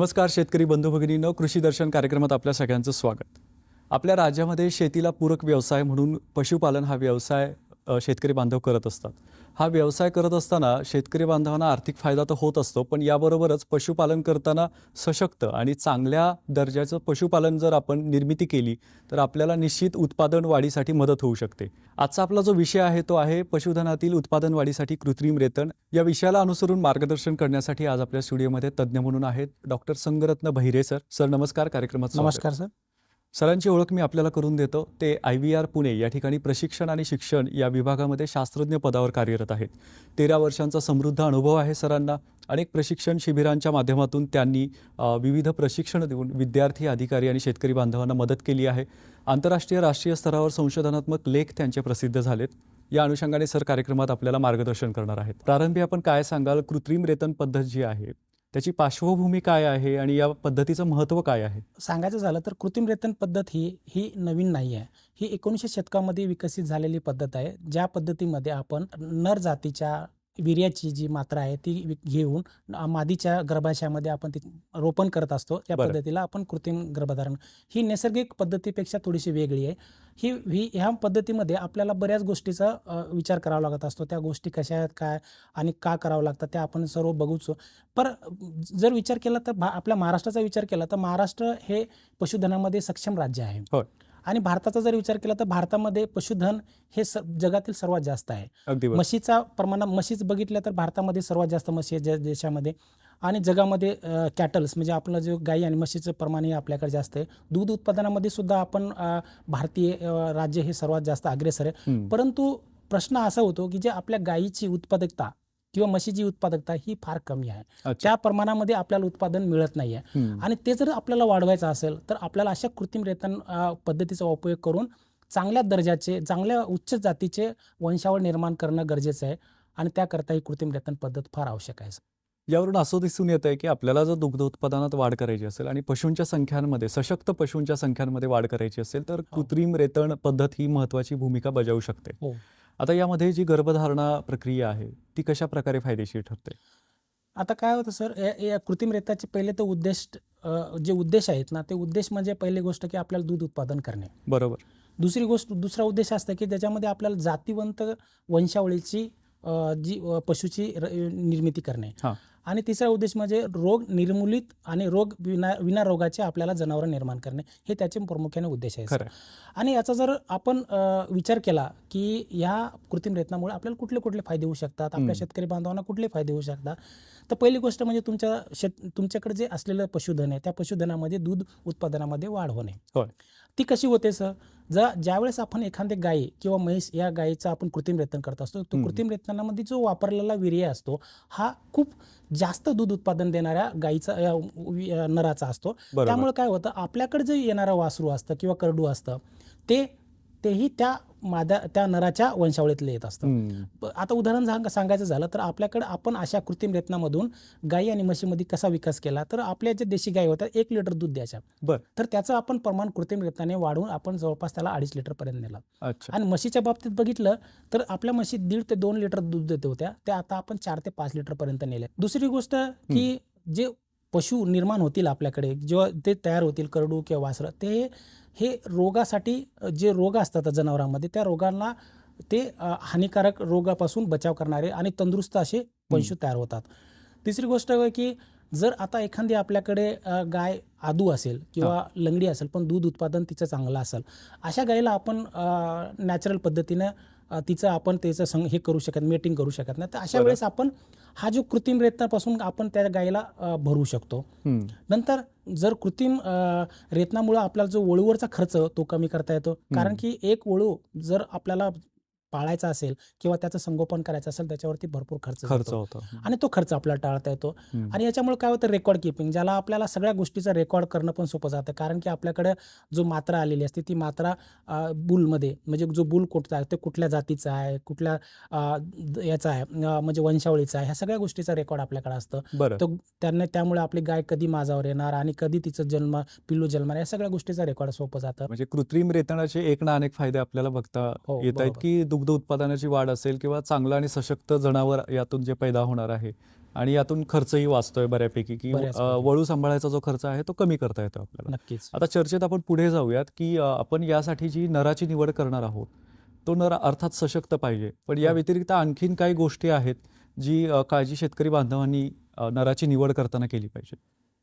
नमस्कार शेतकरी बंधू भगिनीनं. कृषी दर्शन कार्यक्रमात आपल्या सगळ्यांचं स्वागत. आपल्या राज्यामध्ये शेतीला पूरक व्यवसाय म्हणून पशुपालन हा व्यवसाय शेतकरी बांधव करत असतात. हा व्यवसाय करत असताना शेतकरी बांधवांना आर्थिक फायदा तर होत असतो पण याबरोबरच पशुपालन करताना सशक्त आणि चांगल्या दर्जाचं पशुपालन जर आपण निर्मिती केली तर आपल्याला निश्चित उत्पादन वाढीसाठी मदत होऊ शकते. आजचा आपला जो विषय आहे तो आहे पशुधनातील उत्पादन वाढीसाठी कृत्रिम रेतन. या विषयाला अनुसरून मार्गदर्शन करण्यासाठी आज आपल्या स्टुडिओमध्ये तज्ज्ञ म्हणून आहेत डॉक्टर संगरत्न बहिरे सर. सर नमस्कार. कार्यक्रमात नमस्कार सर. सरांची ओळख मी आपल्याला करून देतो. ते आय व्ही आर पुणे या ठिकाणी प्रशिक्षण आणि शिक्षण या विभागामध्ये शास्त्रज्ञ पदावर कार्यरत आहेत. तेरा वर्षांचा समृद्ध अनुभव आहे सरांना. अनेक प्रशिक्षण शिबिरांच्या माध्यमातून त्यांनी विविध प्रशिक्षण देऊन विद्यार्थी अधिकारी आणि शेतकरी बांधवांना मदत केली आहे. आंतरराष्ट्रीय राष्ट्रीय स्तरावर संशोधनात्मक लेख त्यांचे प्रसिद्ध झालेत. या अनुषंगाने सर कार्यक्रमात आपल्याला मार्गदर्शन करणार आहेत. प्रारंभी आपण काय सांगाल? कृत्रिम रेतन पद्धत जी आहे त्याची पार्श्वभूमी काय आहे आणि या पद्धतीचं महत्त्व काय आहे? सांगायचं झालं तर कृत्रिम रेतन पद्धत ही ही नवीन नाही आहे. ही एकोणीसशे शतकामध्ये विकसित झालेली पद्धत आहे ज्या पद्धतीमध्ये आपण नर जातीच्या वीर्याची जी मात्रा आहे ती घेऊन मादीच्या गर्भाशयामध्ये आपण ती रोपण करत असतो. त्या. पद्धतीला आपण कृत्रिम गर्भधारण. ही नैसर्गिक पद्धतीपेक्षा थोडीशी वेगळी आहे. ही ही ह्या पद्धतीमध्ये आपल्याला बऱ्याच गोष्टीचा विचार करावा लागत असतो. त्या गोष्टी कशा आहेत काय आणि का करावं लागतं त्या आपण सर्व बघूच. पर जर विचार केला तर आपल्या महाराष्ट्राचा विचार केला तर महाराष्ट्र हे पशुधनामध्ये सक्षम राज्य आहे. आणि भारताचा जर विचार केला तर भारतामध्ये पशुधन हे जगातील सर्वात जास्त आहे. म्हशीचा प्रमाण म्हशीच बघितलं तर भारतामध्ये सर्वात जास्त म्हशी आहे देशामध्ये आणि जगामध्ये कॅटल्स म्हणजे आपलं जे गाई आणि म्हशीचं प्रमाण हे आपल्याकडे जास्त आहे दूध उत्पादनामध्ये सुद्धा आपण भारतीय राज्य हे सर्वात जास्त अग्रेसर आहे. परंतु प्रश्न असा होतो की जे आपल्या गायीची उत्पादकता किंवा म्हशीची उत्पादकता ही फार कमी आहे. त्या प्रमाणामध्ये आपल्याला उत्पादन मिळत नाही आहे. आणि ते जर आपल्याला वाढवायचं असेल तर आपल्याला अशा कृत्रिम रेतन पद्धतीचा उपयोग करून चांगल्या दर्जाचे चांगल्या उच्च जातीचे वंशावळ निर्माण करणं गरजेचं आहे आणि त्याकरता ही कृत्रिम रेतन पद्धत फार आवश्यक आहे यावरून असं दिसून येत आहे की आपल्याला जर दुग्ध उत्पादनात वाढ करायची असेल आणि पशूंच्या संख्यांमध्ये सशक्त पशूंच्या संख्यांमध्ये वाढ करायची असेल तर कृत्रिम रेतन पद्धत ही महत्वाची भूमिका बजावू शकते हो. आता यामध्ये जी गर्भधारणा प्रक्रिया आहे ती कशा प्रकारे फायदेशीर ठरते? आता काय होतं सर या- या कृत्रिम रेताचे पहिले तर उद्देश जे उद्देश आहेत ना ते उद्देश म्हणजे पहिली गोष्ट की आपल्याला दूध उत्पादन करणे. बरोबर. दुसरी गोष्ट दुसरा उद्देश असतं की त्याच्यामध्ये आपल्याला जातीवंत वंशावळीची जी पशुची निर्मिती करणे. आणि तिसरा उद्देश म्हणजे रोग निर्मूलित आणि रोग विना विना रोगाचे आपल्याला जनावरं निर्माण करणे. हे त्याचे प्रामुख्याने उद्देश आहे. आणि याचा जर आपण विचार केला की ह्या कृत्रिम रेतनामुळे आपल्याला कुठले कुठले फायदे होऊ शकतात? आपल्या. शेतकरी बांधवांना कुठले फायदे होऊ शकतात? तर पहिली गोष्ट म्हणजे तुमच्या शेत तुमच्याकडे जे असलेलं पशुधन आहे त्या पशुधनामध्ये दूध उत्पादनामध्ये वाढ होणे. ती कशी होते सर? जर ज्यावेळेस आपण एखादे गाई किंवा म्हैस या गायीचं आपण कृत्रिम रेतन करत असतो तो. कृत्रिम रेतनामध्ये जो वापरलेला वीर्य असतो हा खूप जास्त दूध उत्पादन देणाऱ्या गायीचा नराचा असतो. त्यामुळे काय होतं आपल्याकडे जे येणारं वासरू असतं किंवा करडू असतं ते तेही त्या मादा त्या नराच्या वंशावळीतले येत असतं. हम्म. प- आता उदाहरण सांग सांगायचं झालं तर आपल्याकडे आपण अशा कृत्रिम रेतनामधून गाई आणि म्हशीमध्ये कसा विकास केला तर आपल्या जे देशी गाई होत्या एक लिटर दूध द्यायच्या. बर. तर त्याचं आपण प्रमाण कृत्रिम रेतनाने वाढवून आपण जवळपास त्याला अडीच लिटर पर्यंत नेला. आणि म्हशीच्या बाबतीत बघितलं तर आपल्या म्हशी दीड ते दोन लिटर दूध देत होत्या त्या आता आपण चार ते पाच लिटर पर्यंत नेल्या. दुसरी गोष्ट की जे पशु निर्माण होतील आपल्याकडे जेव्हा ते तयार होतील करडू किंवा वासरं ते हे रोगासाठी जे रोग असतात जनावरांमध्ये त्या रोगांना ते हानिकारक रोगापासून बचाव करणारे आणि तंदुरुस्त असे पशु तयार होतात. तिसरी गोष्ट की जर आता एखादी आपल्याकडे गाय आदू असेल किंवा लंगडी असेल पण दूध उत्पादन तिचं चांगलं असेल अशा गायीला आपण नॅचरल पद्धतीनं तिचं आपण त्याचं संग हे करू शकत मेटिंग करू शकत नाही तर अशा. वेळेस आपण हा जो कृत्रिम रेतनापासून आपण त्या गायीला भरू शकतो. नंतर जर कृत्रिम रेतनामुळं आपल्याला जो वळूवरचा खर्च तो कमी करता येतो कारण. की एक वळू जर आपल्याला पाळायचा असेल किंवा त्याचं संगोपन करायचं असेल त्याच्यावरती भरपूर खर्च खर्च. होतो. आणि तो खर्च आपल्याला टाळता येतो. आणि याच्यामुळे काय होतं रेकॉर्ड किपिंग ज्याला आपल्याला सगळ्या गोष्टीचं रेकॉर्ड करणं पण सोपं जातं. कारण की आपल्याकडे जो मात्रा आलेली असते ती मात्रा बुलमध्ये म्हणजे जो बुल कुठचा आहे ते कुठल्या जातीचा आहे कुठल्या याचा आहे म्हणजे वंशावळीचा आहे ह्या सगळ्या गोष्टीचा रेकॉर्ड आपल्याकडे असतं. तो त्यांना त्यामुळे आपली गाय कधी माझावर येणार आणि कधी तिचं जन्म पिल्लू जन्मणार या सगळ्या गोष्टीचा रेकॉर्ड सोपं जातं. म्हणजे कृत्रिम रेतनाचे एक ना अनेक फायदे आपल्याला बघता हो, येत आहेत. की दुग्ध उत्पादनाची वाढ असेल किंवा चांगलं आणि सशक्त जनावर यातून जे पैदा होणार आहे आणि यातून खर्चही वाचतोय बऱ्यापैकी की वळू सांभाळायचा जो खर्च आहे तो कमी करता येतो आपल्याला. नक्कीच. आता चर्चेत आपण पुढे जाऊयात की आपण यासाठी जी नराची निवड करणार आहोत तो नर अर्थात सशक्त पाहिजे. पण या हो. व्यतिरिक्त आणखीन काही गोष्टी आहेत जी काळजी शेतकरी बांधवांनी नराची निवड करताना केली पाहिजे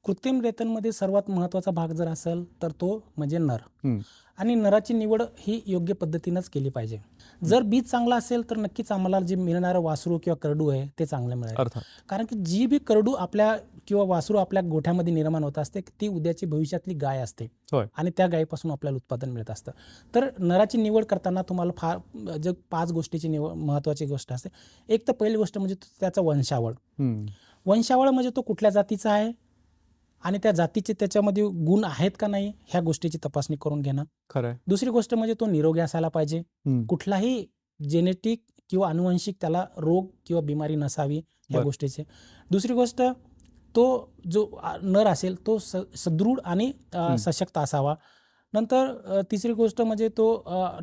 कृत्रिम रेतनमध्ये सर्वात महत्त्वाचा भाग जर असेल तर तो म्हणजे नर. आणि नराची निवड ही योग्य पद्धतीनंच केली पाहिजे. जर बीज चांगला असेल तर नक्कीच आम्हाला जे मिळणारं वासरू किंवा करडू आहे ते चांगलं मिळेल. कारण की जी बी करडू आपल्या किंवा वासरू आपल्या गोठ्यामध्ये निर्माण होत असते ती उद्याची भविष्यातली गाय असते. आणि त्या गायीपासून आपल्याला उत्पादन मिळत असतं. तर नराची निवड करताना तुम्हाला फार जे पाच गोष्टीची निवड महत्त्वाची गोष्ट असते. एक तर पहिली गोष्ट म्हणजे त्याचा वंशावळ. वंशावळ म्हणजे तो कुठल्या जातीचा आहे? आणि त्या जातीचे त्याच्यामध्ये गुण आहेत का नाही ह्या गोष्टीची तपासणी करून घेणं खरं दुसरी गोष्ट म्हणजे तो निरोगी असायला पाहिजे. कुठलाही जेनेटिक किंवा अनुवंशिक त्याला रोग किंवा बिमारी नसावी बर. गोष्टीचे दुसरी गोष्ट तो जो नर असेल तो सदृढ आणि. सशक्त असावा नंतर तिसरी गोष्ट म्हणजे तो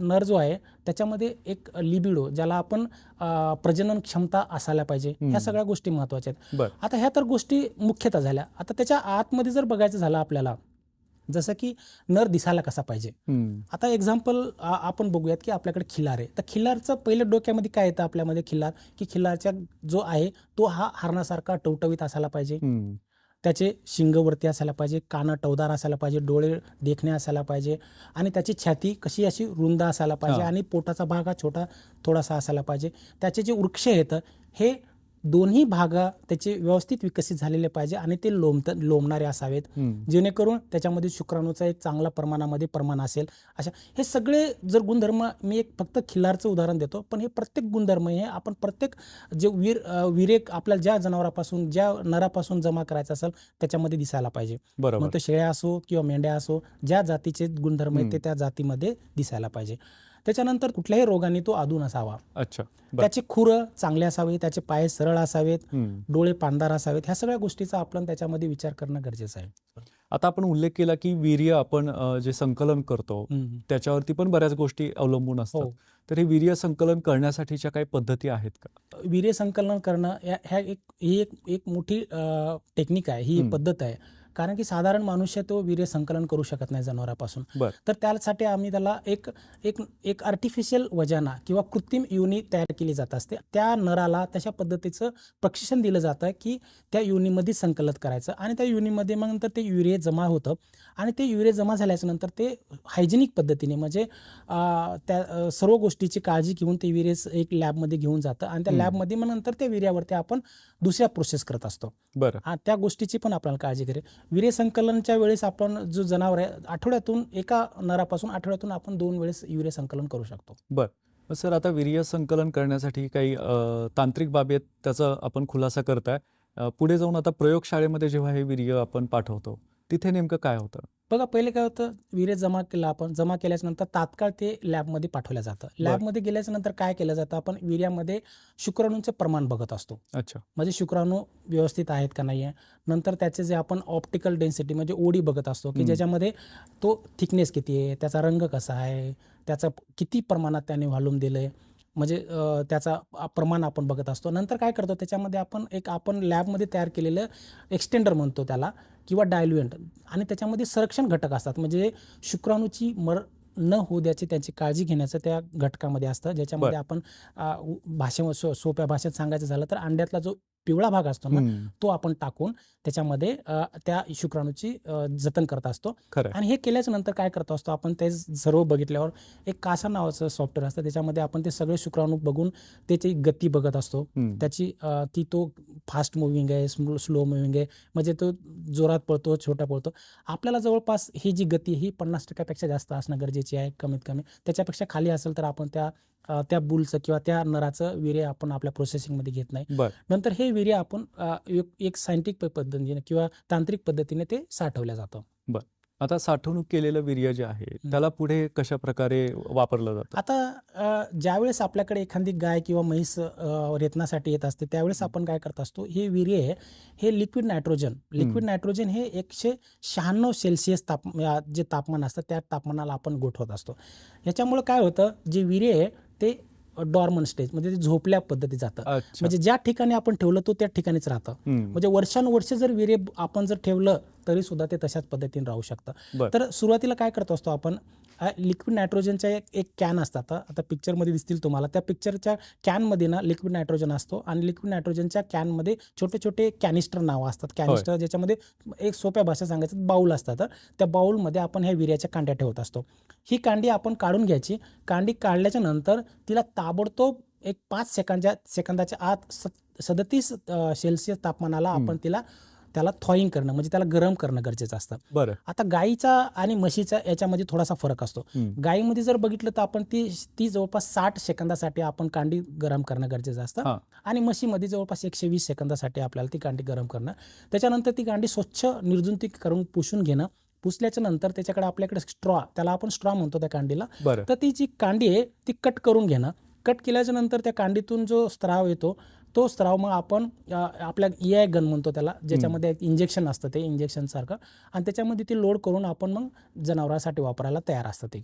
नर जो आहे त्याच्यामध्ये एक लिबिडो ज्याला आपण प्रजनन क्षमता असायला पाहिजे. ह्या सगळ्या गोष्टी महत्त्वाच्या आहेत. आता ह्या तर गोष्टी मुख्यतः झाल्या. आता त्याच्या आतमध्ये जर बघायचं झालं आपल्याला जसं की नर दिसायला कसा पाहिजे. आता एक्झाम्पल आपण बघूयात की आपल्याकडे खिल्लार आहे. तर खिल्लारचं पहिलं डोक्यामध्ये काय येतं आपल्यामध्ये खिल्लार की खिल्लारच्या जो आहे तो हा हरणासारखा टवटवीत असायला पाहिजे. त्याचे शिंगवरती असायला पाहिजे कानं टवदार असायला पाहिजे डोळे देखणे असायला पाहिजे आणि त्याची छाती कशी अशी रुंद असायला पाहिजे. आणि पोटाचा भाग हा छोटा थोडासा असायला पाहिजे त्याचे जे वृक्ष आहेत हे दोन्ही भाग त्याचे व्यवस्थित विकसित झालेले पाहिजे आणि ते लोंबत लोंबणारे असावेत. जेणेकरून त्याच्यामध्ये शुक्राणूचा एक चांगला प्रमाणामध्ये प्रमाण असेल. अशा हे सगळे जर गुणधर्म मी एक फक्त खिल्लारचं उदाहरण देतो पण हे प्रत्येक गुणधर्म हे आपण प्रत्येक जे वीर विरेक आपल्या ज्या जनावरापासून ज्या नरापासून जमा करायचं असेल त्याच्यामध्ये दिसायला पाहिजे. बरोबर. मग तो शेळ्या असो किंवा मेंढ्या असो ज्या जातीचे गुणधर्म आहेत ते. त्या जातीमध्ये दिसायला पाहिजे. त्याच्यानंतर कुठल्याही रोगाने तो आधून असावा अच्छा त्याचे खुरं चांगले असावे त्याचे पाय सरळ असावेत. डोळे पांढर असावेत ह्या सगळ्या गोष्टीचा आपण त्याच्यामध्ये विचार करणं गरजेचं आहे आता आपण उल्लेख केला की वीर्य आपण जे संकलन करतो. त्याच्यावरती पण बऱ्याच गोष्टी अवलंबून असतात हो. तर हे वीर्य संकलन करण्यासाठीच्या काही पद्धती आहेत का वीर्य संकलन करणं ह्या एक ही एक मोठी टेक्निक आहे ही. पद्धत आहे कारण की साधारण मनुष्य तो वीर्य संकलन करू शकत नाही जनावरापासून. तर त्यासाठी आम्ही त्याला एक एक एक आर्टिफिशियल वजाना किंवा कृत्रिम युनी तयार केली जात असते. त्या नराला तशा पद्धतीचं प्रशिक्षण दिलं जातं की त्या युनीमध्ये संकलित करायचं आणि त्या युनीमध्ये मग नंतर ते युरिया जमा होतं आणि ते युरिया जमा झाल्याच्यानंतर ते हायजेनिक पद्धतीने म्हणजे त्या सर्व गोष्टीची काळजी घेऊन ते विरेस एक लॅबमध्ये घेऊन जातं आणि त्या. लॅबमध्ये मग नंतर त्या विर्यावरती आपण दुसऱ्या प्रोसेस करत असतो. बरं. हा त्या गोष्टीची पण आपल्याला काळजी घ्यावी. वीर्य संकलनच्या वेळेस आपण जो जनावर आहे आठवड्यातून एका नरापासून आठवड्यातून आपण दोन वेळेस वीर्य संकलन करू शकतो. बरं. सर आता वीर्य संकलन करण्यासाठी काही तांत्रिक बाबी आहेत त्याचा आपण खुलासा करताय. पुढे जाऊन आता प्रयोगशाळेमध्ये जेव्हा हे वीर्य आपण पाठवतो तिथे नेमकं काय होतं? बघा पहिले काय होतं? विरे जमा केला आपण जमा केल्याच्यानंतर तात्काळ ते लॅबमध्ये पाठवलं जातं. लॅबमध्ये गेल्याच्यानंतर काय केलं जातं? आपण विर्यामध्ये शुक्राणूंचे प्रमाण बघत असतो. अच्छा. म्हणजे शुक्राणू व्यवस्थित आहेत का नाही आहे? नंतर त्याचे जे आपण ऑप्टिकल डेन्सिटी म्हणजे ओडी बघत असतो की. ज्याच्यामध्ये तो थिकनेस किती आहे? त्याचा रंग कसा आहे? त्याचा किती प्रमाणात त्याने व्हॉल्यूम दिलं आहे म्हणजे त्याचा प्रमाण आपण बघत असतो. नंतर काय करतो? त्याच्यामध्ये आपण एक आपण लॅबमध्ये तयार केलेलं एक्सटेंडर म्हणतो त्याला. किंवा डायल्युएंट आणि त्याच्यामध्ये संरक्षण घटक असतात. म्हणजे शुक्राणूची मर न होऊ द्याची त्याची काळजी घेण्याचं त्या घटकामध्ये असतं. ज्याच्यामध्ये आपण अ, उ- भाषे सो- सोप्या भाषेत सांगायचं झालं तर अंड्यातला जो पिवळा भाग असतो ना. तो आपण टाकून त्याच्यामध्ये त्या शुक्राणूची जतन करत असतो. आणि हे केल्याच्यानंतर काय करत असतो आपण ते सर्व बघितल्यावर एक कासा नावाचं सॉफ्टवेअर असतं त्याच्यामध्ये आपण ते सगळे शुक्राणू बघून त्याची गती बघत असतो. त्याची की तो फास्ट मुव्हिंग आहे स्लो मुव्हिंग आहे म्हणजे तो जोरात पळतो छोटा पळतो आपल्याला जवळपास ही जी गती ही पन्नास टक्क्यापेक्षा जास्त असणं गरजेची आहे कमीत कमी त्याच्यापेक्षा खाली असेल तर आपण त्या त्या बुलचं किंवा त्या नराचं वीर्य आपण आपल्या प्रोसेसिंगमध्ये घेत नाही. बर. नंतर हे वीर्य आपण एक- सायंटिफिक पद्धतीने किंवा तांत्रिक पद्धतीने ते साठवलं जातं. आता साठवणूक केलेलं वीर्य जे आहे त्याला पुढे कशा प्रकारे वापरलं जातं? आता ज्यावेळेस आपल्याकडे एखादी गाय किंवा म्हैस रेतनासाठी येत असते त्यावेळेस आपण काय करत असतो हे वीर्य आहे हे लिक्विड नायट्रोजन लिक्विड नायट्रोजन हे एकशे शहाण्णव सेल्सिअस ताप जे तापमान असतं त्या तापमानाला आपण गोठवत असतो. याच्यामुळे काय होतं जे वीर्य आहे ते डॉर्मन स्टेज म्हणजे ते झोपल्या पद्धती जातं. म्हणजे ज्या ठिकाणी आपण ठेवलं तो त्या ठिकाणीच राहतं. म्हणजे वर्षानुवर्ष जर वीर्य आपण जर ठेवलं तरी सुद्धा ते तशाच पद्धतीने राहू शकतं. तर सुरुवातीला काय करत असतो आपण? लिक्विड नायट्रोजनच्या एक एक कॅन असतात. आता पिक्चरमध्ये दिसतील तुम्हाला. त्या पिक्चरच्या कॅनमध्ये ना लिक्विड नायट्रोजन असतो आणि लिक्विड नायट्रोजनच्या कॅनमध्ये छोटे छोटे कॅनिस्टर नावं असतात. कॅनिस्टर ज्याच्यामध्ये एक सोप्या भाषा सांगायचं बाऊल असतात. त्या बाऊलमध्ये आपण ह्या विर्याच्या कांड्या ठेवत असतो. ही कांडी आपण काढून घ्यायची. कांडी काढल्याच्या नंतर तिला ताबडतोब एक पाच सेकंदाच्या सेकंदाच्या आत सदतीस सेल्सिअस तापमानाला आपण तिला त्याला थॉईंग करणं म्हणजे त्याला गरम करणं गरजेचं असतं. बरं. आता गाईचा आणि म्हशीचा याच्यामध्ये थोडासा फरक असतो. हम्म. गाईमध्ये जर बघितलं तर आपण ती ती जवळपास साठ सेकंदासाठी आपण कांडी गरम करणं गरजेचं. असतं. आणि म्हशीमध्ये जवळपास एकशे वीस सेकंदासाठी आपल्याला ती कांडी गरम करणं. त्याच्यानंतर ती कांडी स्वच्छ निर्जंतुकी करून पुसून घेणं. पुसल्याच्या नंतर त्याच्याकडे आपल्याकडे स्ट्रॉ त्याला आपण स्ट्रॉ म्हणतो त्या कांडीला. तर ती जी कांडी आहे ती कट करून घेणं. कट केल्याच्यानंतर त्या कांडीतून जो स्त्राव येतो तो स्त्राव मग आपण आपल्या ई गन म्हणतो त्याला ज्याच्यामध्ये एक इंजेक्शन असतं ते इंजेक्शन सारखं. आणि त्याच्यामध्ये ती लोड करून आपण मग जनावरांसाठी वापरायला तयार असतं ते.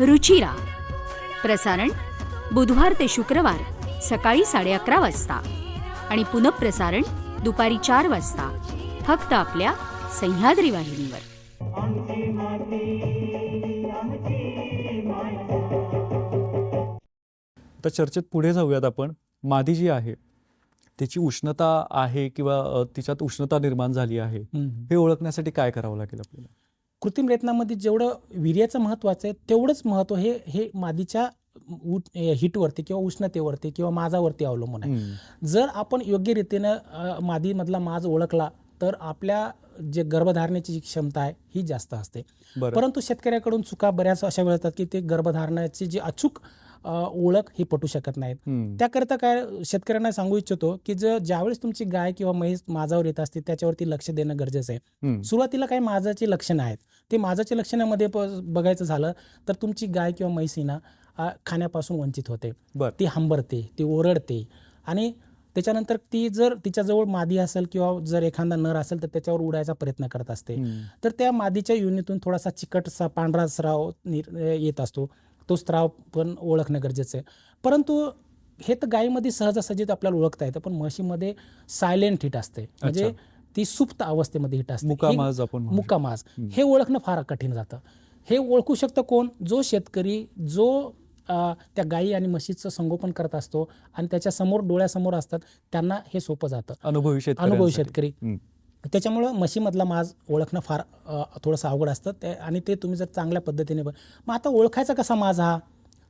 रुचिरा. प्रसारण बुधवार ते शुक्रवार सकाळी साडे अकरा वाजता. आणि पुनःप्रसारण दुपारी चार वाजता. फक्त आपल्या सह्याद्री वाहिनीवर. तर चर्चेत पुढे जाऊयात आपण. मादी जी आहे त्याची उष्णता आहे किंवा तिच्यात उष्णता निर्माण झाली आहे हे ओळखण्यासाठी काय करावं लागेल आपल्याला? कृत्रिम रेतनामध्ये जेवढं वीर्याचं महत्वाचं आहे तेवढंच महत्त्व हे हे मादीच्या हिटवरती किंवा उष्णतेवरती किंवा माजावरती अवलंबून आहे. जर आपण योग्य रीतीनं मादीमधला माज ओळखला तर आपल्या जे गर्भधारणेची जी क्षमता आहे ही जास्त असते. परंतु शेतकऱ्याकडून चुका बऱ्याच अशा वेळ येतात की ते गर्भधारणाची जी अचूक ओळख ही पटू शकत नाहीत. त्याकरिता काय शेतकऱ्यांना सांगू इच्छितो की जर ज्यावेळेस तुमची गाय किंवा म्हैस माझावर येत असते त्याच्यावरती लक्ष देणं गरजेचं आहे. सुरुवातीला काही माझाची लक्षणं आहेत. ते माझाच्या लक्षणामध्ये बघायचं झालं तर तुमची गाय किंवा म्हैस ही ना खाण्यापासून वंचित होते. ती हंबरते ती ओरडते आणि त्याच्यानंतर ती जर तिच्याजवळ मादी असेल किंवा जर एखादा नर असेल तर त्याच्यावर उडायचा प्रयत्न करत असते. तर त्या मादीच्या युनीतून थोडासा चिकटसा पांढरा स्राव येत असतो. तो स्राव पण ओळखणं गरजेचं आहे. परंतु हे तर गायीमध्ये सहजासहजीच आपल्याला ओळखता येतं पण म्हशीमध्ये सायलेंट हिट असते. म्हणजे. ती सुप्त अवस्थेमध्ये हिट असते. मुकामाज आपण मुकामाज हे ओळखणं फार कठीण जातं. हे ओळखू शकतं कोण? जो शेतकरी जो त्या गायी आणि म्हशीचं संगोपन करत असतो आणि त्याच्यासमोर डोळ्यासमोर असतात त्यांना हे सोपं जातं. अनुभवी शेतकरी अनुभवी शेतकरी. त्याच्यामुळं म्हशीमधला माज ओळखणं फार थोडंसं अवघड असतं. ते आणि ते तुम्ही जर चांगल्या पद्धतीने ब- मग आता ओळखायचा कसा माज हा?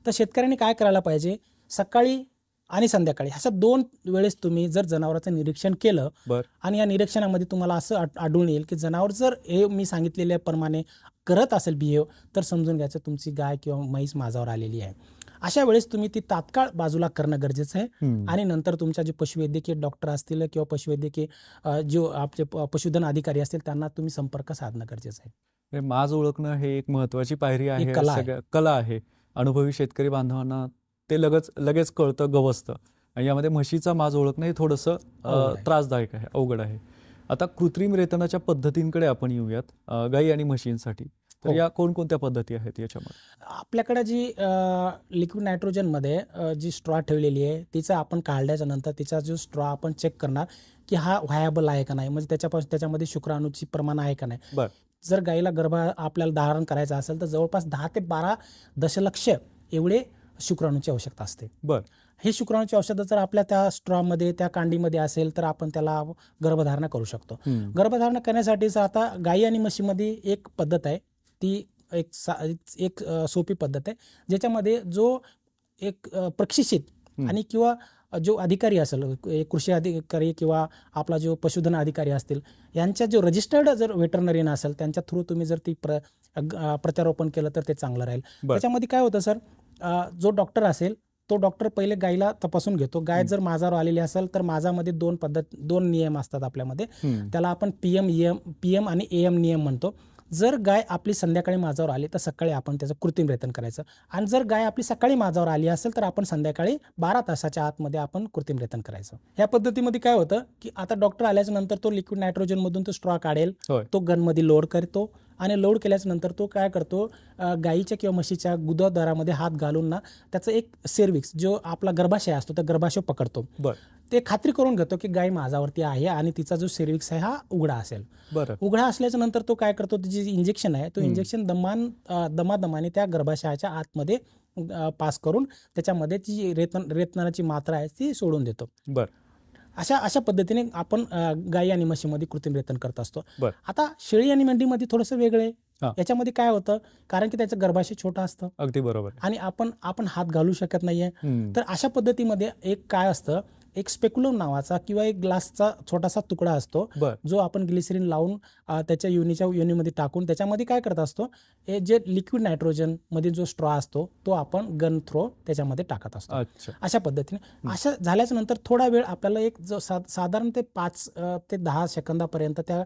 तर शेतकऱ्यांनी काय करायला पाहिजे? सकाळी आणि संध्याकाळी अशा दोन वेळेस तुम्ही जर जनावरांचं निरीक्षण केलं बर. आणि या निरीक्षणामध्ये तुम्हाला असं आढ- आढळून येईल की जनावर जर हे मी सांगितलेल्या प्रमाणे करत असेल बिहेव तर समजून घ्यायचं तुमची गाय किंवा म्हैस माझावर आलेली आहे. अशा वेळेस तुम्ही ती तात्काळ बाजूला करणं गरजेचं आहे. आणि नंतर तुमच्या जे पशुवैद्यकीय डॉक्टर असतील किंवा पशुवैद्यकीय जो आपले पशुधन अधिकारी असतील त्यांना तुम्ही संपर्क साधणं गरजेचं आहे. माज ओळखणं हे एक महत्वाची पायरी आहे. कला आहे. सगळ्या कला आहे. अनुभवी शेतकरी बांधवांना ते लगेच लगेच कळतं गवसतं. आणि यामध्ये म्हशीचा माज ओळखणं हे थोडंसं. त्रासदायक आहे अवघड आहे. आता कृत्रिम रेतनाच्या पद्धतींकडे आपण येऊयात गाई आणि म्हशींसाठी. तर हो. या कोणकोणत्या पद्धती आहेत याच्यामध्ये? आपल्याकडे जी लिक्विड नायट्रोजनमध्ये जी स्ट्रॉ ठेवलेली आहे तिचं आपण काढल्याच्या नंतर तिचा जो स्ट्रॉ आपण चेक करणार की हा व्हायबल आहे का नाही. म्हणजे त्याच्यापासून त्याच्यामध्ये शुक्राणूची प्रमाण आहे का नाही. बर. जर गाईला गर्भ आपल्याला धारण करायचं असेल तर जवळपास दहा ते बारा दशलक्ष एवढे शुक्राणूची आवश्यकता असते. बर. हे शुक्राणूची औषधं जर आपल्या त्या स्ट्रॉमध्ये त्या कांडीमध्ये असेल तर आपण त्याला गर्भधारणा करू शकतो. गर्भधारणा करण्यासाठीच आता गाई आणि म्हशीमध्ये एक पद्धत आहे. ती एक सा एक सोपी पद्धत आहे ज्याच्यामध्ये जो एक प्रशिक्षित. आणि किंवा जो अधिकारी असेल कृषी अधिकारी किंवा आपला जो पशुधन अधिकारी असतील यांच्या जो रजिस्टर्ड जर वेटरनरीन असेल त्यांच्या थ्रू तुम्ही जर ती प्र प्रत्यारोपण केलं तर ते चांगलं राहील. त्याच्यामध्ये काय होतं सर जो डॉक्टर असेल तो डॉक्टर पहिले गायीला तपासून घेतो गाय जर माझावर आलेली असेल तर माझामध्ये दोन पद्धत दोन नियम असतात आपल्यामध्ये. त्याला आपण P M M P M आणि ए एम नियम म्हणतो जर गाय आपली संध्याकाळी माझावर आली तर सकाळी आपण त्याचं कृत्रिम रेतन करायचं. आणि जर गाय आपली सकाळी माझावर आली असेल तर आपण संध्याकाळी बारा तासाच्या आतमध्ये आपण कृत्रिम रेतन करायचं. ह्या पद्धतीमध्ये काय होतं की आता डॉक्टर आल्याच्यानंतर तो लिक्विड नायट्रोजनमधून तो स्ट्रॉ काढेल. तो गनमध्ये लोड करतो आणि लोड केल्याच्यानंतर तो काय करतो अ, गाईच्या किंवा म्हशीच्या गुदद्वारामध्ये हात घालून ना त्याचं एक सेर्विक्स जो आपला गर्भाशय असतो त्या गर्भाशय पकडतो. बर. ते खात्री करून घेतो की गाय माझावरती आहे आणि तिचा जो सेर्विक्स आहे हा उघडा असेल. बरं. उघडा असल्याच्या नंतर तो काय करतो जे इंजेक्शन आहे तो इंजेक्शन दमान दमादमाने त्या गर्भाशयाच्या आतमध्ये पास करून त्याच्यामध्ये ती रेतन रेतनाची मात्रा आहे ती सोडून देतो. बर. अशा अशा पद्धतीने आपण गाई आणि म्हशीमध्ये कृत्रिम रेतन करत असतो. आता शेळी आणि मेंढीमध्ये थोडंसं वेगळं आहे. याच्यामध्ये काय होतं कारण की त्याचं गर्भाशय छोटं असतं. अगदी बरोबर. आणि आपण आपण हात घालू शकत नाहीये. तर अशा पद्धतीमध्ये एक काय असतं एक स्पेक्युलम नावाचा किंवा एक ग्लासचा छोटासा तुकडा असतो जो आपण ग्लिसरीन लावून त्याच्या युनीच्या युनीमध्ये टाकून त्याच्यामध्ये काय करत असतो हे जे लिक्विड नायट्रोजनमध्ये जो स्ट्रॉ असतो तो आपण गन थ्रो त्याच्यामध्ये टाकत असतो. अशा पद्धतीने. अशा झाल्याच्यानंतर थोडा वेळ आपल्याला एक जो सा साधारण ते पाच ते दहा सेकंदापर्यंत त्या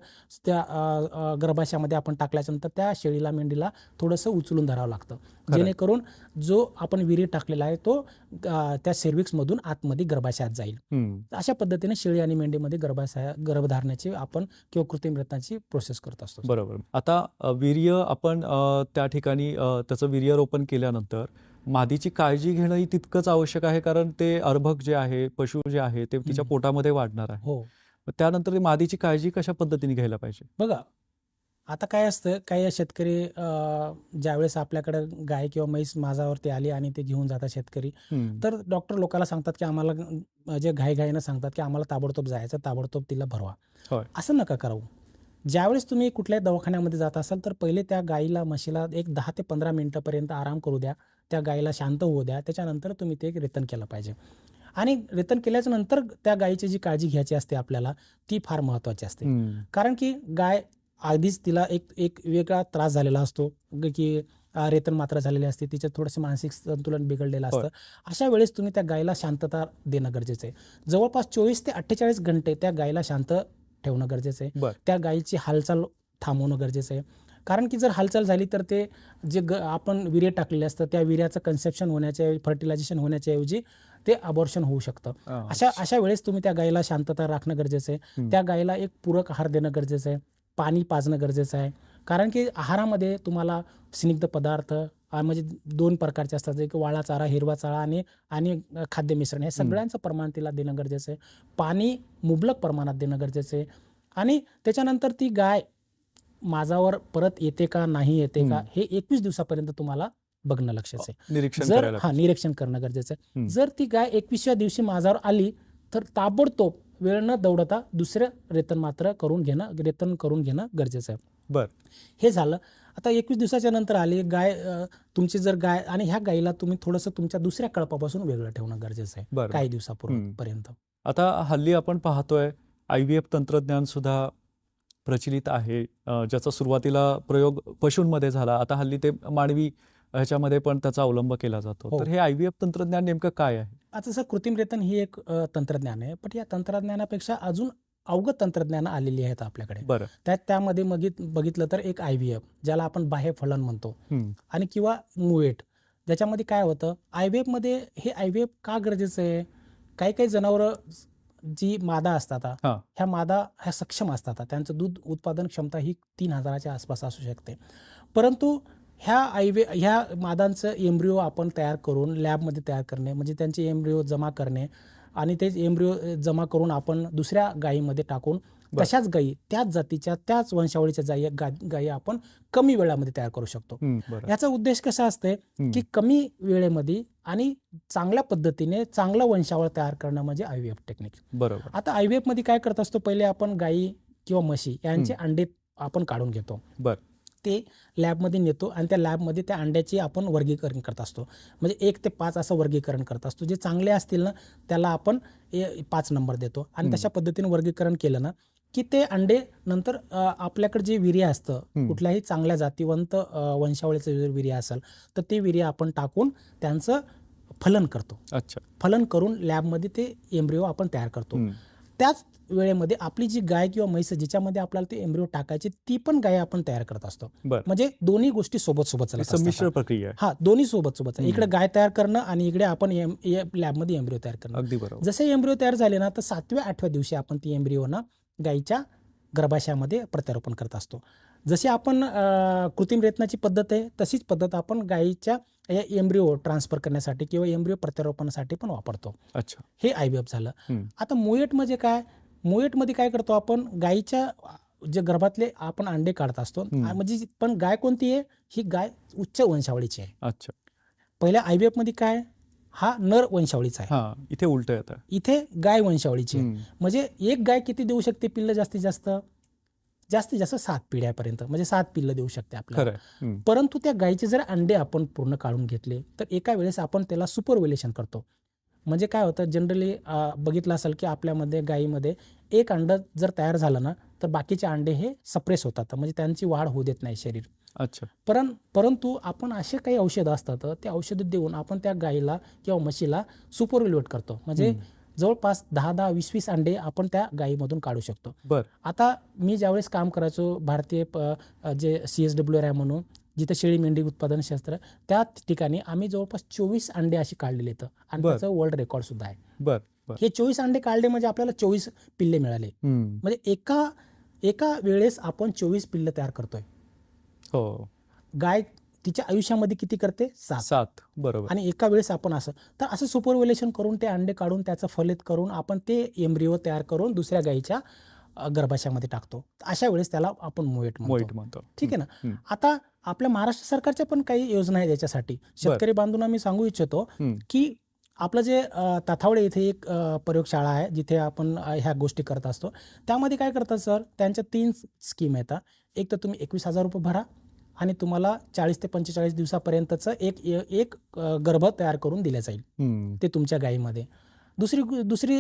त्या गर्भाशयामध्ये आपण टाकल्याच्या नंतर त्या शेळीला मेंढीला थोडंसं उचलून धरावं लागतं. जेणेकरून जो आपण विरी टाकलेला आहे तो त्या सर्विक्समधून आतमध्ये गर्भाशयात जाईल. हम्म. अशा पद्धतीने शेळी आणि मेंढीमध्ये गर्भाशया गर्भधारणाची आपण किंवा कृत्रिम रत्नाची प्रोसेस करत असतो. बरोबर. आता वीर्य आपण त्या ठिकाणी त्याचं वीर्यरोपण केल्यानंतर मादीची काळजी घेणं ही तितकंच आवश्यक आहे कारण ते अर्भक जे आहे पशु जे आहे ते तिच्या. पोटामध्ये वाढणार आहे. हो. त्यानंतर मादीची काळजी कशा पद्धतीने घ्यायला पाहिजे? बघा आता काय असतं काही शेतकरी ज्यावेळेस आपल्याकडे गाय किंवा म्हैस माझावरती आली आणि ते घेऊन जातात शेतकरी. तर डॉक्टर लोकांना सांगतात की आम्हाला जे घाईघाईनं सांगतात की आम्हाला ताबडतोब जायचं ताबडतोब तिला भरवा. असं नका करावं ज्यावेळेस तुम्ही कुठल्याही दवाखान्यामध्ये जात असाल तर पहिले त्या गाईला म्हशीला एक दहा ते पंधरा मिनिटापर्यंत आराम करू द्या त्या गाईला शांत होऊ द्या त्याच्यानंतर तुम्ही ते रेतन केलं पाहिजे आणि रेतन केल्याच्यानंतर त्या गायीची जी काळजी घ्यायची असते आपल्याला ती फार महत्त्वाची असते. कारण की गाय आधीच तिला एक एक वेगळा त्रास झालेला असतो की रेतन मात्रा झालेली असते तिचं थोडंसं मानसिक संतुलन बिघडलेलं. असतं. अशा वेळेस तुम्ही त्या गायीला शांतता देणं गरजेचं आहे. जवळपास चोवीस ते अठ्ठेचाळीस घंटे त्या गायीला शांत ठेवणं गरजेचं आहे. त्या गायीची हालचाल थांबवणं गरजेचं आहे. कारण की जर हालचाल झाली तर ते जे ग आपण विर्य टाकलेले असतं त्या विर्याचं कन्सेप्शन होण्याच्या फर्टिलायझेशन होण्याच्या ऐवजी ते अबॉर्शन होऊ शकतं. अशा अशा वेळेस तुम्ही त्या गायीला शांतता राखणं गरजेचं आहे. त्या गायीला एक पूरक आहार देणं गरजेचं आहे. पाणी पाजणं गरजेचं आहे. कारण की आहारामध्ये तुम्हाला स्निग्ध पदार्थ म्हणजे दोन प्रकारचे असतात एक वाळा चारा हिरवा चारा आणि आणि खाद्य मिश्रण हे सगळ्यांचं प्रमाण तिला देणं गरजेचं आहे. पाणी मुबलक प्रमाणात देणं गरजेचं आहे. आणि त्याच्यानंतर ती गाय माझावर परत येते का नाही येते का. हे एकवीस दिवसापर्यंत तुम्हाला बघणं लक्षाचं आहे. निरीक्षण जर हा निरीक्षण करणं गरजेचं आहे. जर ती गाय एकवीसव्या दिवशी माझावर आली तर ताबडतोब वेळ न दौडता दुसरं रेतन मात्र करून घेणं रेतन करून घेणं गरजेचं आहे. बर. हे झालं. आता एकवीस दिवसाच्या नंतर आली गाय तुमची जर गाय आणि ह्या गायीला तुम्ही थोडंसं तुमच्या दुसऱ्या कळपापासून वेगळं ठेवणं गरजेचं आहे. बरं. काही. दिवसापूर्वीपर्यंत आता हल्ली आपण पाहतोय आय व्ही एफ तंत्रज्ञान सुद्धा प्रचलित आहे. ज्याचा सुरुवातीला प्रयोग पशूंमध्ये झाला. आता हल्ली ते मानवी ह्याच्यामध्ये पण त्याचा अवलंब केला जातो. हो. तर हे आय व्ही एफ तंत्रज्ञान नेमकं काय आहे? आता सर कृत्रिम रेतन ही एक तंत्रज्ञान आहे पण या तंत्रज्ञानापेक्षा अजून अवगत तंत्रज्ञान आलेली आहेत आपल्याकडे. बरं. त्यात त्यामध्ये बघित बघितलं तर एक आय व्ही एफ ज्याला आपण बाह्य फलन म्हणतो. आणि किंवा मुवेट. ज्याच्यामध्ये काय होतं आय व्ही एफमध्ये हे आय व्ही एफ का गरजेचं आहे? काही काही जनावरं जी मादा असतात. ह्या मादा ह्या सक्षम असतात. त्यांचं दूध उत्पादन क्षमता ही तीन हजाराच्या आसपास असू शकते. परंतु ह्या आय व्ही ह्या मादांचं एम्ब्रिओ आपण तयार करून लॅबमध्ये तयार करणे म्हणजे त्यांचे एम्ब्रिओ जमा करणे आणि तेच एम्ब्रिओ जमा करून आपण दुसऱ्या गायीमध्ये टाकून. तशाच गायी त्याच जातीच्या त्याच वंशावळीच्या गायी गा- गायी आपण कमी वेळामध्ये तयार करू शकतो. याचा उद्देश कसा असते की कमी वेळेमध्ये आणि चांगल्या पद्धतीने चांगलं वंशावळ तयार करणं म्हणजे आय व्ही एफ टेक्निक बरोबर. आता आय व्ही एफमध्ये काय करत असतो पहिले आपण गायी किंवा म्हशी यांचे अंडे आपण काढून घेतो. बर. ते लॅबमध्ये नेतो आणि त्या लॅबमध्ये त्या अंड्याचे आपण वर्गीकरण करत असतो. म्हणजे एक ते पाच असं वर्गीकरण करत असतो. जे चांगले असतील ना त्याला आपण पाच नंबर देतो. आणि. तशा पद्धतीने वर्गीकरण केलं ना की ते अंडे नंतर आपल्याकडे जे वीर्य असतं. कुठल्याही चांगल्या जातीवंत वंशावळीचं जर वीर्य असेल तर ते वीर्य आपण टाकून त्यांचं फलन करतो. अच्छा. फलन करून लॅबमध्ये ते एम्ब्रिओ आपण तयार करतो. त्याच वेळेमध्ये आपली जी गाय किंवा म्हैस जिच्यामध्ये आपल्याला ते एम्ब्रिओ टाकायचे ती पण गाय आपण तयार करत असतो. म्हणजे दोन्ही गोष्टी सोबत सोबत चालत संमिश्र. प्रक्रिया हा दोन्ही सोबत सोबत. इकडे गाय तयार करणं आणि इकडे आपण लॅबमध्ये एम्ब्रिओ तयार करणं. अगदी बरोबर. जसे एम्ब्रिओ तयार झाले ना तर सातव्या आठव्या दिवशी आपण ती एम्ब्रिओ ना गायीच्या गर्भाशयामध्ये प्रत्यारोपण करत असतो. जशी आपण कृत्रिम रेतनाची पद्धत आहे तशीच पद्धत आपण गायीच्या एम्ब्रिओ ट्रान्सफर करण्यासाठी किंवा एम्ब्रिओ प्रत्यारोपणासाठी पण वापरतो. अच्छा. हे आय झालं. आता मुएट म्हणजे काय? मुएटमध्ये काय करतो आपण? गायीच्या जे गर्भातले आपण अंडे काढत असतो म्हणजे पण गाय कोणती आहे? ही गाय उच्च वंशावळीची आहे. अच्छा. पहिल्या आयमध्ये काय? हा नर वंशावळीचा आहे. हा इथे उलट येतं. इथे गाय वंशावळीची म्हणजे एक गाय किती देऊ शकते पिल्ल जास्तीत जास्त? जास्तीत जास्त सात पिढ्यापर्यंत. म्हणजे सात पिल्ल देऊ शकते आपल्याला. परंतु त्या गायीचे जर अंडे आपण पूर्ण काढून घेतले तर एका वेळेस आपण त्याला सुपरव्युलेशन करतो. म्हणजे काय होतं जनरली बघितलं असेल की आपल्यामध्ये गायीमध्ये एक अंड जर तयार झालं ना तर बाकीचे अंडे हे सप्रेस होतात. म्हणजे त्यांची वाढ होऊ देत नाही शरीर. अच्छा. परं परंतु आपण असे काही औषधं असतात ते औषधं देऊन आपण त्या गायीला किंवा म्हशीला सुपरव्युलेट करतो. म्हणजे. जवळपास दहा दहा वीस वीस अंडे आपण त्या गायीमधून काढू शकतो. बर. आता मी ज्यावेळेस काम करायचो भारतीय जे सी एस डब्ल्यू आहे म्हणून जिथं शेळी मेंढी उत्पादन शास्त्र त्या ठिकाणी आम्ही जवळपास चोवीस अंडे अशी काढलेले आहेत आणि. त्याचं वर्ल्ड रेकॉर्ड सुद्धा आहे. बर हे चोवीस अंडे काढले म्हणजे आपल्याला चोवीस पिल्ले मिळाले. म्हणजे एका एका वेळेस आपण चोवीस पिल्ल तयार करतोय. हो. गाय तिच्या आयुष्यामध्ये किती करते? सात. सात. बरोबर. आणि एका वेळेस आपण असं तर असं सुपरव्युलेशन करून ते अंडे काढून त्याचं फलित करून आपण ते एम्ब्रिओ तयार करून दुसऱ्या गायीच्या गर्भाशयामध्ये टाकतो. अशा वेळेस त्याला आपण मोएट मोईट म्हणतो. ठीक आहे ना. आता आपल्या महाराष्ट्र सरकारच्या पण काही योजना आहेत याच्यासाठी. शेतकरी बांधूंना मी सांगू इच्छितो. की आपलं जे ताथावडे इथे एक प्रयोगशाळा आहे जिथे आपण ह्या गोष्टी करत असतो. त्यामध्ये काय करतात सर त्यांच्या तीन स्कीम येतात एक तर तुम्ही एकवीस हजार रुपये भरा आणि तुम्हाला चाळीस ते पंचेचाळीस दिवसापर्यंतचं एक एक गर्भ तयार करून दिलं जाईल. ते तुमच्या गायीमध्ये. दुसरी दुसरी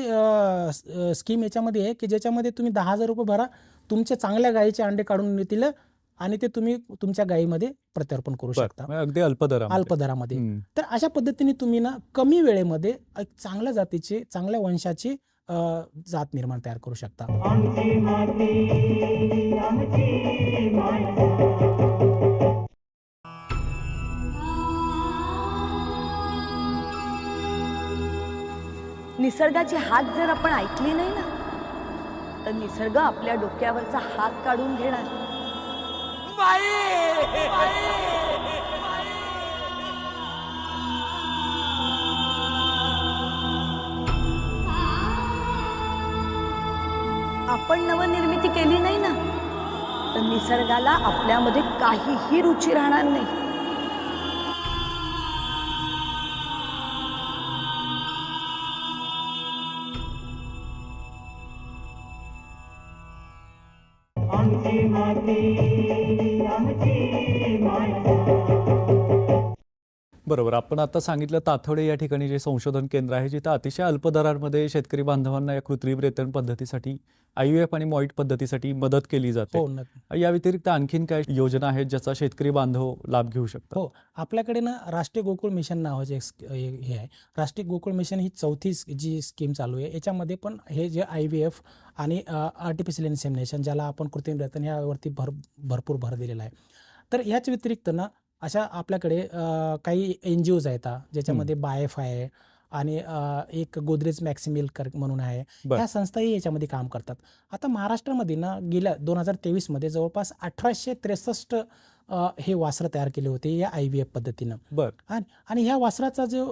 स्कीम याच्यामध्ये आहे की ज्याच्यामध्ये तुम्ही दहा हजार रुपये भरा तुमच्या चांगल्या गायीचे अंडे काढून येतील आणि ते तुम्ही तुमच्या गायीमध्ये प्रत्यारोपण करू शकता. म्हणजे अगदी अल्पदरामध्ये. अल्प दरामध्ये हम्म, तर अशा पद्धतीने तुम्ही ना कमी वेळेमध्ये एक चांगल्या जातीची चांगल्या वंशाची अ, जात निर्माण तयार करू शकता. निसर्गाची हात जर आपण ऐकली नाही ना तर निसर्ग आपल्या डोक्यावरचा हात काढून घेणार. आपण नवनिर्मिती केली नाही ना तर निसर्गाला आपल्यामध्ये काहीही रुची राहणार नाही. आमची माती आमची माणसं बरोबर. आपण आता सांगितलं ताथोडे या ठिकाणी जे संशोधन केंद्र आहे जिथं अतिशय अल्प दरांमध्ये शेतकरी बांधवांना या कृत्रिम रेतन पद्धतीसाठी आययुएफ आणि मॉईट पद्धतीसाठी मदत केली जाते. हो या व्यतिरिक्त आणखीन काय योजना आहेत ज्याचा शेतकरी बांधव लाभ घेऊ शकतात? हो. आपल्याकडे ना राष्ट्रीय गोकुळ मिशन नावाचे हे हे आहे. राष्ट्रीय गोकुळ मिशन ही चौथी जी स्कीम चालू आहे. याच्यामध्ये पण हे जे आय व्ही एफ आणि आर्टिफिशियल इन्सेमिनेशन ज्याला आपण कृत्रिम रेतन यावरती भर भरपूर भर दिलेला आहे. तर ह्याच व्यतिरिक्त ना अशा आपल्याकडे काही एन जी ओज आहेत ज्याच्यामध्ये बायफ आहे आणि एक गोदरेज मॅक्सिमिल कर म्हणून आहे. ह्या संस्थाही याच्यामध्ये काम करतात. आता महाराष्ट्रामध्ये ना गेल्या दोन हजार तेवीसमध्ये जवळपास अठराशे त्रेसष्ट हे वासरं तयार केले होते या आय व्ही एफ पद्धतीनं. बर. आणि ह्या वासराचा जो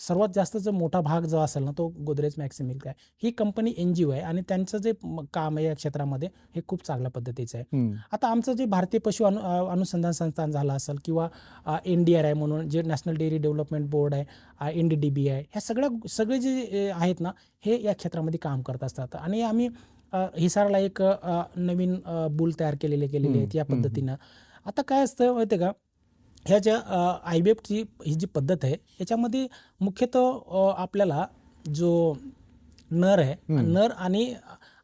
सर्वात जास्त जो मोठा भाग जो असेल ना तो गोदरेज मॅक्सी मिल्क आहे. ही कंपनी एन जी ओ आहे आणि त्यांचं जे काम आहे या क्षेत्रामध्ये हे खूप चांगल्या पद्धतीचं आहे. आता आमचं जे भारतीय पशु अनुसंधान संस्थान झालं असेल किंवा एन डी आर आहे म्हणून जे नॅशनल डेअरी डेव्हलपमेंट बोर्ड आहे एन डी डी बी आहे ह्या सगळ्या सगळे जे आहेत ना हे या क्षेत्रामध्ये काम करत असतात. आणि आम्ही हिसारला एक नवीन बुल तयार केलेले केलेले आहेत या. पद्धतीनं. आता काय असतं माहिती आहे का ह्या ज्या आय बी एफची ही जी पद्धत आहे याच्यामध्ये मुख्यतः आपल्याला जो नर आहे. नर आणि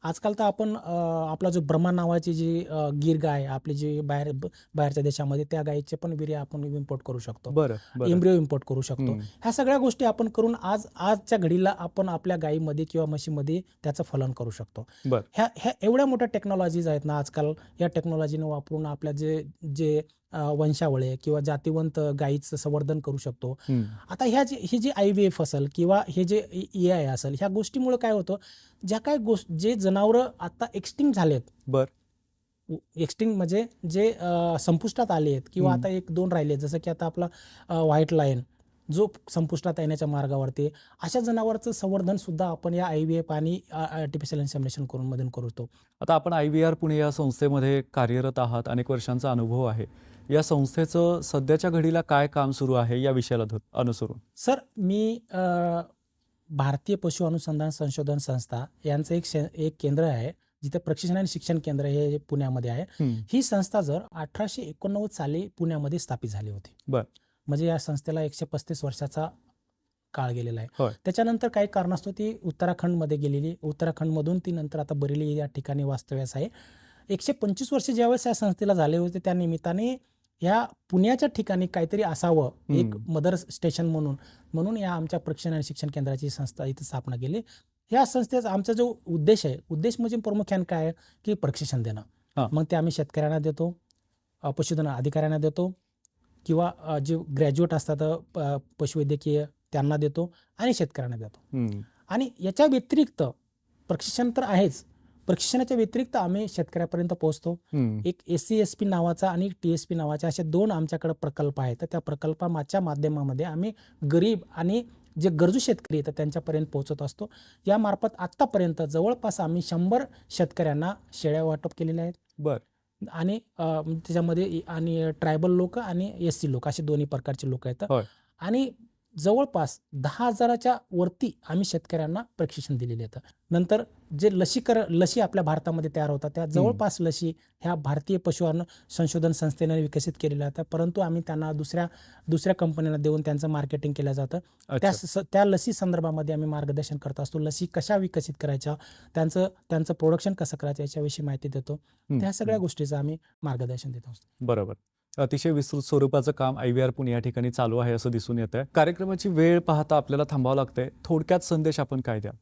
आजकाल तर आपण आपला जो ब्रह्मा नावाची जी गीर गाय आपली जी बाहेर बाहेरच्या देशामध्ये त्या गायीचे पण वीर्य आपण इम्पोर्ट करू शकतो. बरं बरं. एम्ब्रिओ इम्पोर्ट करू शकतो. ह्या सगळ्या गोष्टी आपण करून आज आजच्या घडीला आपण आपल्या गायीमध्ये किंवा म्हशीमध्ये त्याचं फलन करू शकतो. ह्या ह्या एवढ्या मोठ्या टेक्नॉलॉजीज आहेत ना आजकाल या टेक्नॉलॉजीने वापरून आपल्या जे जे वंशावळे किंवा जातीवंत गायीचं संवर्धन करू शकतो. आता ह्या जे ही जी आय व्ही एफ असेल किंवा हे जे ए आय असेल ह्या गोष्टीमुळे काय होतं ज्या काय गोष्ट जे जनावरं आता एक्स्टिंग झालेत बरं एक्स्टिंग म्हणजे जे संपुष्टात आले आहेत किंवा. आता एक दोन राहिले जसं की आता आपला व्हाईट लायन जो संपुष्टात येण्याच्या मार्गावरती. अशा जनावरांचं संवर्धन सुद्धा आपण या आय व्ही एफ आणि आर्टिफिशियल इन्सेमिनेशन करून मधून करतो आता आपण आय व्ही आर पुणे या संस्थेमध्ये कार्यरत आहात अनेक वर्षांचा अनुभव आहे या संस्थेचं सध्याच्या घडीला काय काम सुरू आहे या विषयाला अनुसरून सर मी भारतीय पशु अनुसंधान संशोधन संस्था यांचं एक एक केंद्र आहे जिथे प्रशिक्षण आणि शिक्षण केंद्र हे पुण्यामध्ये आहे. ही संस्था जर अठराशे एकोणनव्वद साली पुण्यामध्ये स्थापित झाली होती बर. म्हणजे या संस्थेला एकशे पस्तीस वर्षाचा काळ गेलेला. आहे त्याच्यानंतर काही कारणास्तव ती उत्तराखंडमध्ये गेलेली उत्तराखंडमधून ती नंतर आता बरेली या ठिकाणी वास्तव्यास आहे एकशे पंचवीस वर्ष ज्यावेळेस या संस्थेला झाले होते त्या निमित्ताने या पुण्याच्या ठिकाणी काहीतरी असावं एक. मदर स्टेशन म्हणून म्हणून या आमच्या प्रशिक्षण आणि शिक्षण केंद्राची संस्था इथे स्थापना केली या संस्थेचा आमचा जो उद्देश आहे उद्देश म्हणजे प्रामुख्याने काय की प्रशिक्षण देणं. मग ते आम्ही शेतकऱ्यांना देतो पशुधन अधिकाऱ्यांना देतो किंवा जे ग्रॅज्युएट असतात पशुवैद्यकीय त्यांना देतो आणि शेतकऱ्यांना देतो. आणि याच्या व्यतिरिक्त प्रशिक्षण तर आहेच प्रशिक्षणाच्या व्यतिरिक्त आम्ही शेतकऱ्यापर्यंत पोहोचतो. एक एस सी एस पी नावाचा आणि टी एस पी नावाचे असे दोन आमच्याकडे प्रकल्प आहेत. तर त्या प्रकल्पाच्या माध्यमामध्ये आम्ही गरीब आणि जे गरजू शेतकरी आहेत त्यांच्यापर्यंत पोहोचत असतो. यामार्फत आत्तापर्यंत जवळपास आम्ही शंभर शेतकऱ्यांना शेळ्या वाटप केलेल्या आहेत. बर. आणि त्याच्यामध्ये आणि ट्रायबल लोक आणि एस सी लोक असे दोन्ही प्रकारचे लोक आहेत. आणि जवळपास दहा हजाराच्या वरती आम्ही शेतकऱ्यांना प्रशिक्षण दिलेले आहेत नंतर जे लसीकरण लसी आपल्या भारतामध्ये तयार होतात त्या जवळपास लसी ह्या भारतीय पशु अन्न संशोधन संस्थेने विकसित केलेल्या आहेत. परंतु आम्ही त्यांना दुसऱ्या दुसऱ्या कंपन्यांना देऊन त्यांचं मार्केटिंग केलं जातं. त्या त्या लसी संदर्भामध्ये आम्ही मार्गदर्शन करत असतो. लसी कशा विकसित करायच्या त्यांचं त्यांचं प्रोडक्शन कसं करायचं याच्याविषयी माहिती देतो. त्या सगळ्या गोष्टीचं आम्ही मार्गदर्शन देत असतो. बरोबर. अतिशय विस्तृत स्वरूपाचं काम आय व्ही आर पुणे या ठिकाणी चालू आहे असं दिसून येत आहे कार्यक्रमाची वेळ पाहता आपल्याला थांबावं लागतंय. थोडक्यात संदेश आपण काय द्या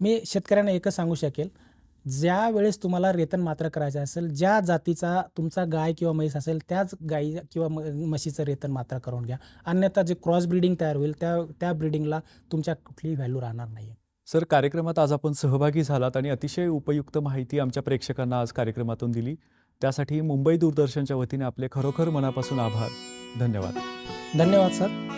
मी शेतकऱ्यांना एकच सांगू शकेल. ज्या वेळेस तुम्हाला रेतन मात्र करायचं असेल ज्या जातीचा तुमचा गाय किंवा म्हैस असेल त्याच गायी किंवा म- म्हशीचं रेतन मात्र करून घ्या. अन्यथा जे क्रॉस ब्रीडिंग तयार होईल त्या त्या ब्रीडिंगला तुमच्या कुठलीही व्हॅल्यू राहणार नाही सर कार्यक्रमात आज आपण सहभागी झालात आणि अतिशय उपयुक्त माहिती आमच्या प्रेक्षकांना आज कार्यक्रमातून दिली. त्यासाठी मुंबई दूरदर्शनच्या वतीने आपले खरोखर मनापासून आभार. धन्यवाद. धन्यवाद सर.